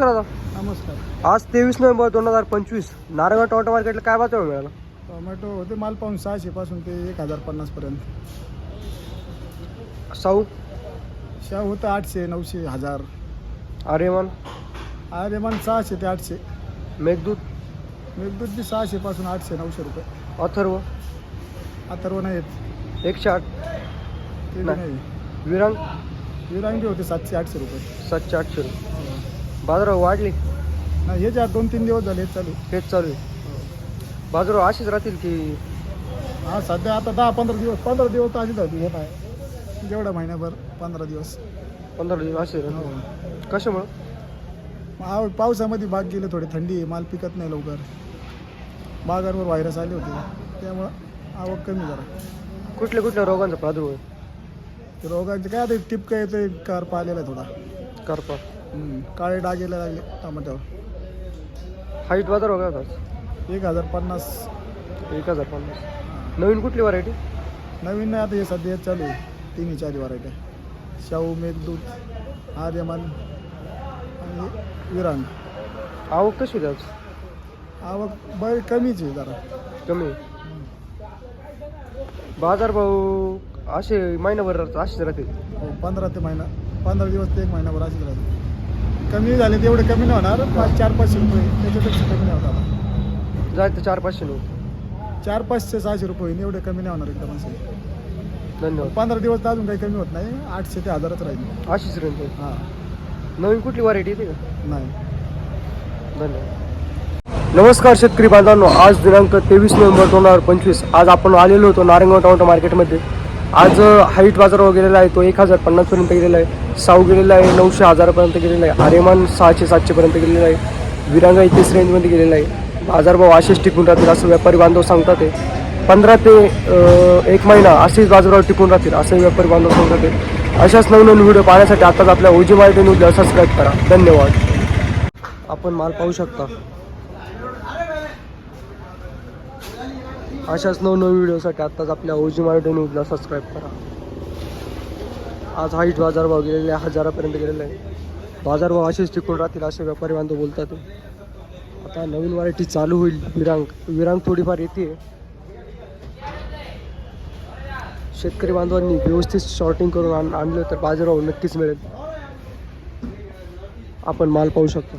नमस्कार. आज तेवीस नोव्हेंबर दोन हजार पंचवीस. नारायण टोमॅटो मार्केटला काय बाजार मिळाला? टोमॅटो होते माल पाहून सहाशे पासून ते एक हजार पन्नास पर्यंत. साऊ शाहू होतं आठशे नऊशे हजार. आर्यमान? आर्यमान सहाशे ते आठशे. मेघदूत? मेघदूत बी सहाशे पासून आठशे नऊशे रुपये. अथर्व? अथर्व नाही आहेत एकशे आठ? नाही. विरांग? विरांगी होते सातशे आठशे रुपये. सातशे आठशे बाजारावर वाढली? नाही हे ज्या दोन तीन दिवस झाले चालू हेच चालू आहे. बाजारावर अशीच राहतील की? हा सध्या आता दहा पंधरा दिवस पंधरा दिवस तर अशीच होती हे नाही. जेवढा महिन्याभर पंधरा दिवस. पंधरा दिवस असे हो. कशामुळं? मग आव- पावसामध्ये बाग गेले थोडी थंडी आहे माल पिकत नाही लवकर. बागांवर व्हायरस आले होते त्यामुळं आवक कमी जरा. कुठल्या कुठल्या रोगांचा प्रादुर्भाव आहे? ते रोगांचे काय आता टिपका येतो कारपा आलेला आहे थोडा. करपा. काळे डाग यायला लागले टमाट्यावर. हाईट बाजार वगैरे होता एक हजार पन्नास. एक हजार पन्नास. नवीन कुठली व्हरायटी नवीन नाही आता हे सध्या चालू आहे. तिन्ही चारी व्हरायटी शाहू मेघदूत आर्यमान आणि विरांग. आवक कशी आज आवक बरी कमीच आहे जरा. कमी? बाजार भाऊ असे महिनाभर असेच राहतील. हो पंधरा ते महिना पंधरा दिवस ते एक महिनाभर अशीच राहते कमी झाले तेवढे कमी नाही होणार. पाच चार पाचशे रुपये त्याच्यापेक्षा कमी नाही होणार. जायचं चार पाचशे नऊ चार पाचशे सहाशे रुपये होईल एवढे कमी नाही होणार एकदम असे. धन्यवाद. पंधरा दिवस तर अजून काही कमी होत नाही. आठशे ते हजारच राहील. अशीच रेंज. हां. नवीन कुठली व्हरायटी येते का? नाही. धन्यवाद. नमस्कार शेतकरी बांधवांनो. आज दिनांक तेवीस नोव्हेंबर दोन हजार पंचवीस. आज आपण आलेलो होतो नारायणगाव टोमॅटो मार्केटमध्ये आज हाईट बाजारावर गेलेला आहे तो एक हजार पन्नासपर्यंत गेलेला आहे. साऊ गेलेला आहे नऊशे हजारापर्यंत गेलेला आहे. आरेमान सहाशे सातशेपर्यंत गेलेला आहे. विरांगा एकतीस रेंजमध्ये गेलेला आहे. बाजारभाव असेच टिकून राहतील असं व्यापारी बांधव सांगतात ते. पंधरा ते एक महिना असेच बाजारावर टिकून राहतील असं व्यापारी बांधव सांगतात ते. अशाच नवनवीन व्हिडिओ पाहण्यासाठी आताच आपल्या ओजी माहिती न्यूजला सबस्क्राईब करा. धन्यवाद. आपण माल पाहू शकता. अशाच नवनवीन व्हिडिओसाठी आत्ताच आपल्या ओजी मराठी न्यूजला सबस्क्राईब करा. आज हाईट बाजारभाव गेलेले आहे, हजारापर्यंत गेलेले आहे. बाजारभाव असेच टिकून राहतील असे व्यापारी बांधव बोलतात. आता नवीन व्हरायटी चालू होईल विरांग. विरांग थोडीफार येते. शेतकरी बांधवांनी व्यवस्थित शॉर्टिंग करून आण आणलं तर बाजारभाव नक्कीच मिळेल. आपण माल पाहू शकतो.